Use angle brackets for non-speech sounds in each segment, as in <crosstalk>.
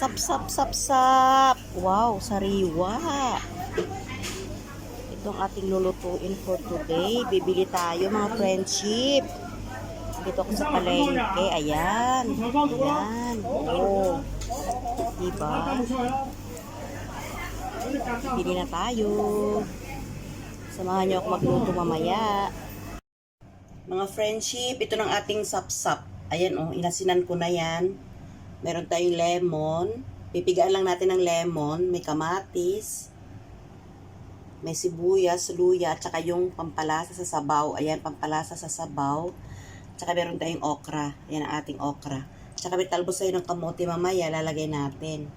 Sap, sap, sap, sap. Wow, sariwa. Itong ating lulutuin for today. Bibili tayo mga friendship. Dito ako sa palengke. Ayan. Ayan. Oh. Diba? Bili na tayo. Samahan niyo ako magluto mamaya. Mga friendship, ito ng ating sapsap. Ayan oh, inasinan ko na yan. Meron tayong lemon. Pipigaan lang natin ng lemon. May kamatis. May sibuyas, luya, at saka yung pampalasa sa sabaw. Ayan, pampalasa sa sabaw. Tsaka meron tayong okra. Ayan ang ating okra. Tsaka may talbos tayo ng kamote mamaya, lalagay natin.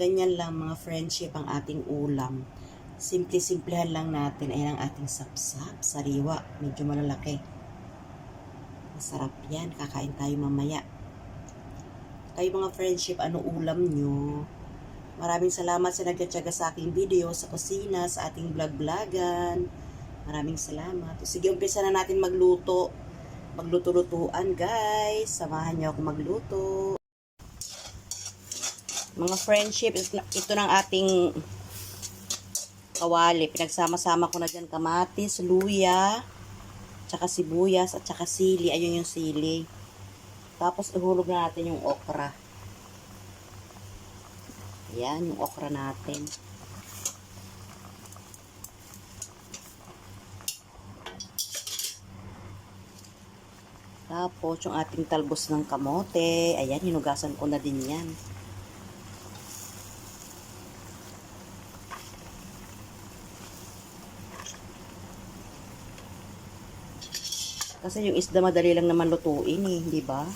Ganyan lang mga friendship ang ating ulam. Simple-simplehan lang natin. Ayan ang ating sapsap, sariwa. Medyo malalaki. Masarap yan. Kakain tayo mamaya. Kayo mga friendship, ano ulam nyo? Maraming salamat sa nagkatsaga sa aking video sa kusina, sa ating vlog-vlogan. Maraming salamat. Sige, umpisa na natin magluto. Magluto-lutuan, guys. Samahan niyo ako magluto. Mga friendship, ito ng ating kawali. Pinagsama-sama ko na dyan kamatis, luya, tsaka sibuyas, at tsaka sili. Ayun yung sili. Tapos ihulog na natin yung okra. Ayan, yung okra natin. Tapos, yung ating talbos ng kamote. Ayan, hinugasan ko na din yan. Kasi yung isda madali lang naman lutuin eh, di ba?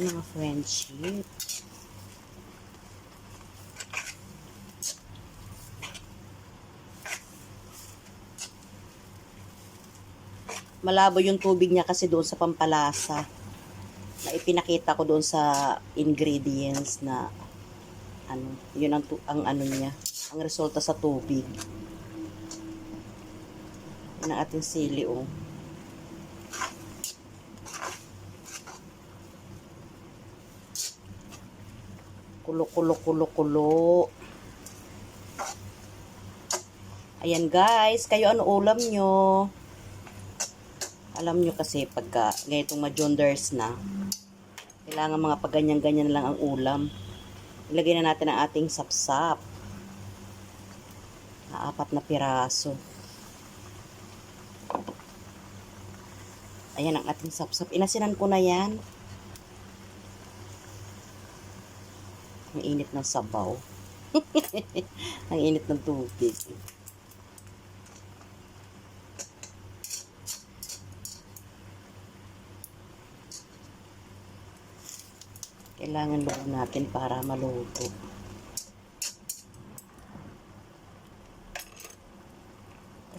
Yan mga friendship. Malabo yung tubig niya kasi doon sa pampalasa. Na ipinakita ko doon sa ingredients na ano, yun ang, ang ano niya, ang resulta sa tubig. Ang ating sili, oh. Kulo, kulo, kulo, kulo. Ayan guys, kayo ano ulam nyo? Alam nyo kasi pagka ganitong majonders na, kailangan mga paganyan-ganyan lang ang ulam. Ilagay na natin ang ating sapsap. Na apat na piraso. Ayan ang ating sapsap. Inasinan ko na yan. Ang init ng sabaw. <laughs> ang init ng tubig. Kailangan luto natin para maluto.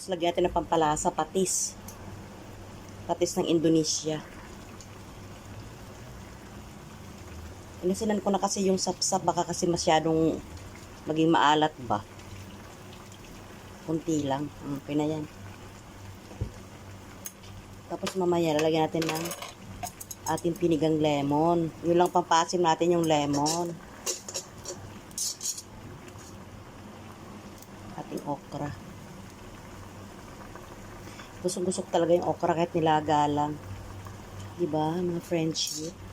Tapos lagyan natin ng pampalasa, patis. Patis ng Indonesia. Inasinan ko na kasi yung sapsap, baka kasi masyadong maging maalat ba. Kunti lang. Okay na yan. Tapos mamaya, lalagyan natin ng ating pinigang lemon. Yun lang pampasim natin yung lemon. Ating okra. Gusok-gusok talaga yung okra kahit nilaga lang. Diba, mga friendship?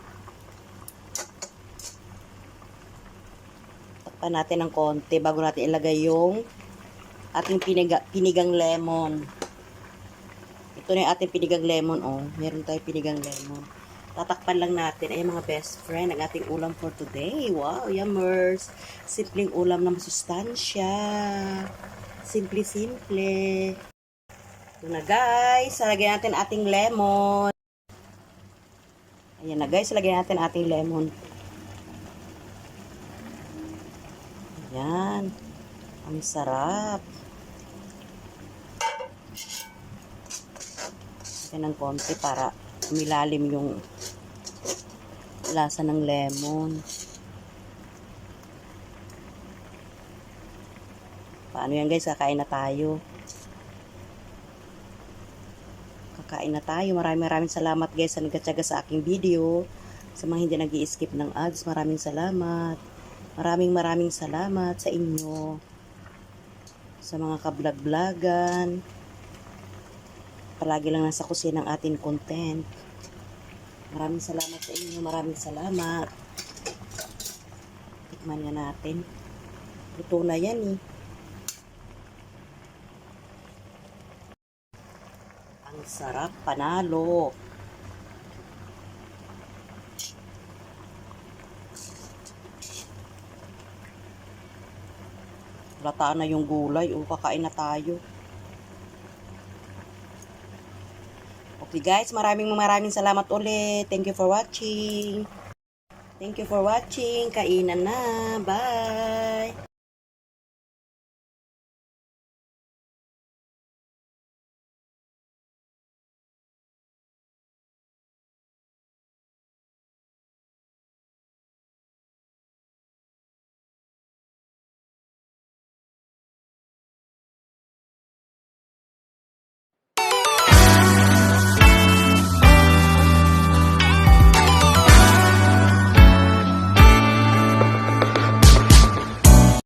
Takpan natin ng konti bago natin ilagay yung ating piniga, pinigang lemon. Ito na yung ating pinigang lemon, oh. Meron tayo pinigang lemon. Tatakpan lang natin ay mga best friend ang ating ulam for today. Wow, yummers. Simpleng ulam na masustansya. Simple-simple. Ito na guys, lagyan natin ating lemon. Ayan na guys, lagyan natin ating lemon. Ayan. Ang sarap. Lagyan ng konti para umilalim yung lasa ng lemon. Paano yan guys? Kakain na tayo. Kain na tayo. Maraming maraming salamat guys sa nagkatsaga sa aking video. Sa mga hindi nag skip ng ads, maraming salamat. Maraming maraming salamat sa inyo. Sa mga kablog-blagan. Palagi lang nasa kusina ng ating content. Maraming salamat sa inyo. Maraming salamat. Tikman nga natin. Luto na yan eh. Ang sarap, panalo. Lata na yung gulay. O, kakain na tayo. Okay guys, maraming maraming salamat ulit. Thank you for watching. Thank you for watching. Kainan na. Bye.